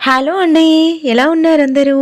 Hello అండి ఎలా ఉన్నారు అందరూ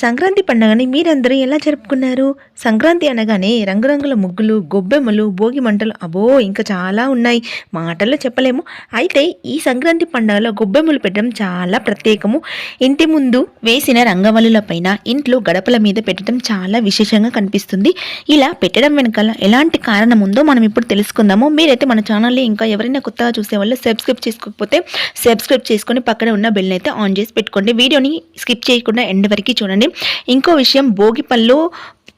సంక్రాంతి పండుగని మీరందరూ ఎలా జరుపుకున్నారు? సంక్రాంతి అనగానే రంగురంగుల ముగ్గులు గొబ్బెమ్మలు భోగి మంటలు అబో ఇంకా చాలా ఉన్నాయి. మాటల్లో చెప్పలేము. అయితే ఈ సంక్రాంతి పండుగలో గొబ్బెమ్మలు పెట్టడం చాలా ప్రత్యేకము. ఇంటి ముందు వేసిన రంగవల్లుల పైన ఇంట్లో గడపల మీద పెట్టడం చాలా విశేషంగా కనిపిస్తుంది. ఇలా పెట్టడం వెనకాల ఎలాంటి కారణం ఉందో మనం ఇప్పుడు తెలుసుకుందాము. మీరైతే మన ఛానల్ని ఇంకా ఎవరైనా కొత్తగా చూసే వాళ్ళు సబ్స్క్రైబ్ చేసుకోకపోతే సబ్స్క్రైబ్ చేసుకొని పక్కన ఉన్న బెల్ అయితే ఆన్ చేసి పెట్టుకోండి. వీడియోని స్కిప్ చేయకుండా ఎండ్ వరకు చూడండి. ఇంకో విషయం భోగి పళ్ళు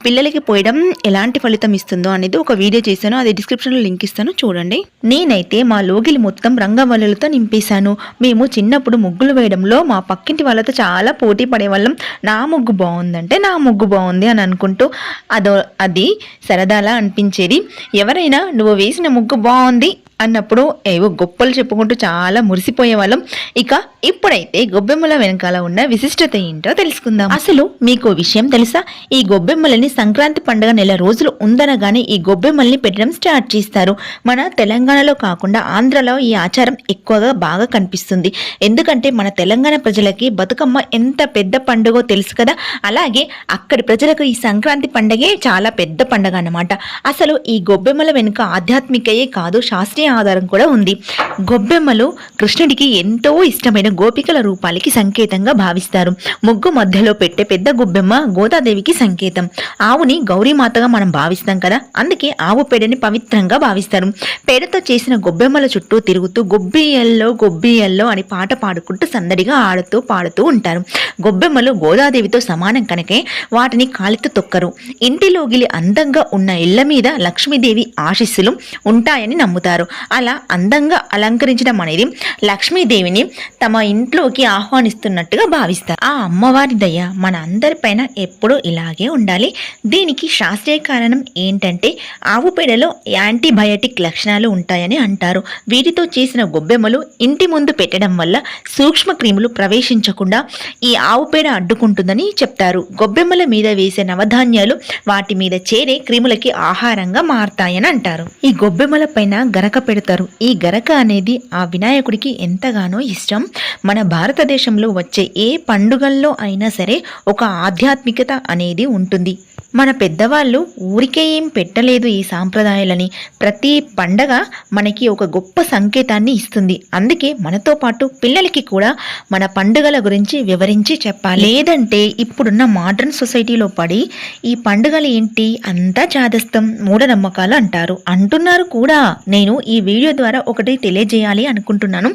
పిల్లలకి పోయడం ఎలాంటి ఫలితం ఇస్తుందో అనేది ఒక వీడియో చేశాను. అది డిస్క్రిప్షన్లో లింక్ ఇస్తాను చూడండి. నేనైతే మా లోగిలి మొత్తం రంగవల్లులతో నింపేశాను. మేము చిన్నప్పుడు ముగ్గులు వేయడంలో మా పక్కింటి వాళ్ళతో చాలా పోటీ పడేవాళ్ళం. నా ముగ్గు బాగుందంటే నా ముగ్గు బాగుంది అని అనుకుంటూ అదో అది సరదాలా అనిపించేది. ఎవరైనా నువ్వు వేసిన ముగ్గు బాగుంది అన్నప్పుడు ఏవో గొప్పలు చెప్పుకుంటూ చాలా మురిసిపోయేవాళ్ళం. ఇక ఇప్పుడైతే గొబ్బెమ్మల వెనకాల ఉన్న విశిష్టత ఏంటో తెలుసుకుందాం. అసలు మీకు విషయం తెలుసా? ఈ గొబ్బెమ్మలని సంక్రాంతి పండుగ నెల రోజులు ఉందనగానే ఈ గొబ్బెమ్మల్ని పెట్టడం స్టార్ట్ చేస్తారు. మన తెలంగాణలో కాకుండా ఆంధ్రలో ఈ ఆచారం ఎక్కువగా బాగా కనిపిస్తుంది. ఎందుకంటే మన తెలంగాణ ప్రజలకి బతుకమ్మ ఎంత పెద్ద పండుగో తెలుసు కదా? అలాగే అక్కడి ప్రజలకు ఈ సంక్రాంతి పండగే చాలా పెద్ద పండగ అన్నమాట. అసలు ఈ గొబ్బెమ్మల వెనుక ఆధ్యాత్మికయే కాదు శాస్త్రీయ ఆధారం కూడా ఉంది. గొబ్బెమ్మలు కృష్ణుడికి ఎంతో ఇష్టమైన గోపికల రూపాలకి సంకేతంగా భావిస్తారు. ముగ్గు మధ్యలో పెట్టే పెద్ద గొబ్బెమ్మ గోదాదేవికి సంకేతం. ఆవుని గౌరీమాతగా మనం భావిస్తాం కదా అందుకే ఆవు పేడని పవిత్రంగా భావిస్తారు. పేడతో చేసిన గొబ్బెమ్మల చుట్టూ తిరుగుతూ గొబ్బియల్లో గొబ్బియల్లో అని పాట పాడుకుంటూ సందడిగా ఆడుతూ పాడుతూ ఉంటారు. గొబ్బెమ్మలు గోదాదేవితో సమానం కనుకే వాటిని కాలితో తొక్కరు. ఇంటిలోగిలి అందంగా ఉన్న ఇళ్ళ మీద లక్ష్మీదేవి ఆశీస్సులు ఉంటాయని నమ్ముతారు. అలా అందంగా అలంకరించడం అనేది లక్ష్మీదేవిని తమ ఇంట్లోకి ఆహ్వానిస్తున్నట్టుగా భావిస్తారు. ఆ అమ్మవారి దయ మన అందరిపైన ఎప్పుడూ ఇలాగే ఉండాలి. దీనికి శాస్త్రీయ కారణం ఏంటంటే ఆవు పేడలో యాంటీబయాటిక్ లక్షణాలు ఉంటాయని అంటారు. వీటితో చేసిన గొబ్బెమ్మలు ఇంటి ముందు పెట్టడం వల్ల సూక్ష్మ క్రిములు ప్రవేశించకుండా ఈ ఆవు పేడ అడ్డుకుంటుందని చెప్తారు. గొబ్బెమ్మల మీద వేసే నవధాన్యాలు వాటి మీద చేరే క్రిములకి ఆహారంగా మారతాయని అంటారు. ఈ గొబ్బెమ్మల పైన గరక పెడతారు. ఈ గరక అనేది ఆ వినాయకుడికి ఎంతగానో ఇష్టం. మన భారతదేశంలో వచ్చే ఏ పండుగల్లో అయినా సరే ఒక ఆధ్యాత్మికత అనేది ఉంటుంది. మన పెద్దవాళ్ళు ఊరికే ఏం పెట్టలేదు ఈ సాంప్రదాయాలని. ప్రతి పండగ మనకి ఒక గొప్ప సంకేతాన్ని ఇస్తుంది. అందుకే మనతో పాటు పిల్లలకి కూడా మన పండుగల గురించి వివరించి చెప్పాలి. లేదంటే ఇప్పుడున్న మోడర్న్ సొసైటీలో పడి ఈ పండుగలు ఏంటి? అంతా చాదస్తం మూఢనమ్మకాలు అంటారు. అంటున్నారు కూడా. నేను ఈ వీడియో ద్వారా ఒకటి తెలియజేయాలి అనుకుంటున్నాను.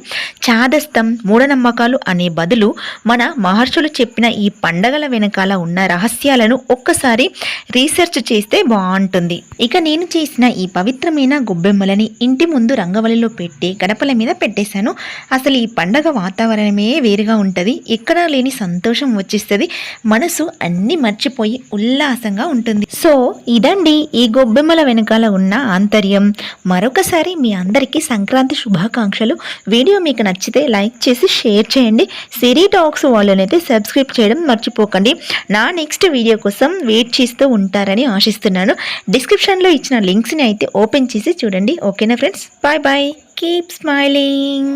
చాదస్తం మూఢనమ్మకాలు అనే బదులు మన మహర్షులు చెప్పిన ఈ పండగల వెనకాల ఉన్న రహస్యాలను ఒక్కసారి రీసెర్చ్ చేస్తే బాగుంటుంది. ఇక నేను చేసిన ఈ పవిత్రమైన గొబ్బెమ్మలని ఇంటి ముందు రంగవల్లిలో పెట్టి గడపల మీద పెట్టేశాను. అసలు ఈ పండగ వాతావరణమే వేరుగా ఉంటుంది. ఎక్కడా లేని సంతోషం వచ్చేస్తుంది. మనసు అన్ని మర్చిపోయి ఉల్లాసంగా ఉంటుంది. సో ఇదండి ఈ గొబ్బెమ్మల వెనకాల ఉన్న ఆంతర్యం. మరొకసారి మీ అందరికీ సంక్రాంతి శుభాకాంక్షలు. వీడియో మీకు నచ్చితే లైక్ చేసి షేర్ చేయండి. సిరీ టాక్స్ వాళ్ళనైతే సబ్స్క్రైబ్ చేయడం మర్చిపోకండి. నా నెక్స్ట్ వీడియో కోసం వెయిట్ చేస్తూ ఉంటారని ఆశిస్తున్నాను. డిస్క్రిప్షన్లో ఇచ్చిన లింక్స్ని అయితే ఓపెన్ చేసి చూడండి. ఓకేనా friends bye bye keep smiling